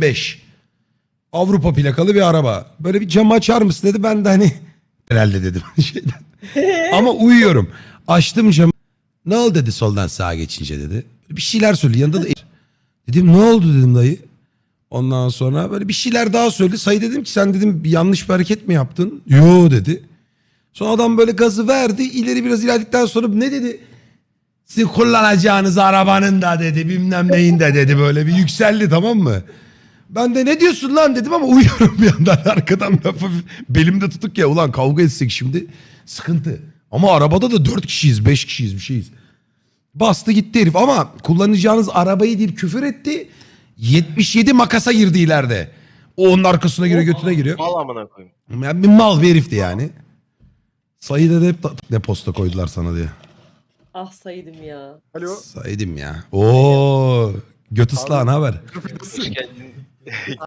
5. Avrupa plakalı bir araba. Böyle bir camı açar mısın dedi. Ben de hani herhalde dedim şeyden. Ama uyuyorum. Açtım camı. Ne oldu dedi soldan sağa geçince dedi. Bir şeyler söyledi. Yanında da dedim ne oldu dedim dayı. Ondan sonra böyle bir şeyler daha söyledi. Sayı dedim ki sen dedim bir yanlış bir hareket mi yaptın? Yo dedi. Sonra adam böyle gazı verdi. İleri biraz ilerledikten sonra ne dedi? Sizin kullanacağınız arabanın da dedi bilmem neyin de dedi böyle bir yükseldi tamam mı? Ben de ne diyorsun lan dedim ama uyuyorum bir yandan arkadan lafı belimde tutuk ya ulan kavga etsek şimdi sıkıntı. Ama arabada da dört kişiyiz beş kişiyiz bir şeyiz. Bastı gitti herif ama kullanacağınız arabayı deyip küfür etti. 77 makasa girdi ileride. O onun arkasına giriyor götüne giriyor. Mal amına koyayım. Yani bir mal bir herifti yani. Sayıda da hep ta- deposta koydular sana diye. Ah saydım ya. Alo. Saydım ya. Oo, göt ıslahı ne haber? Hoş geldin.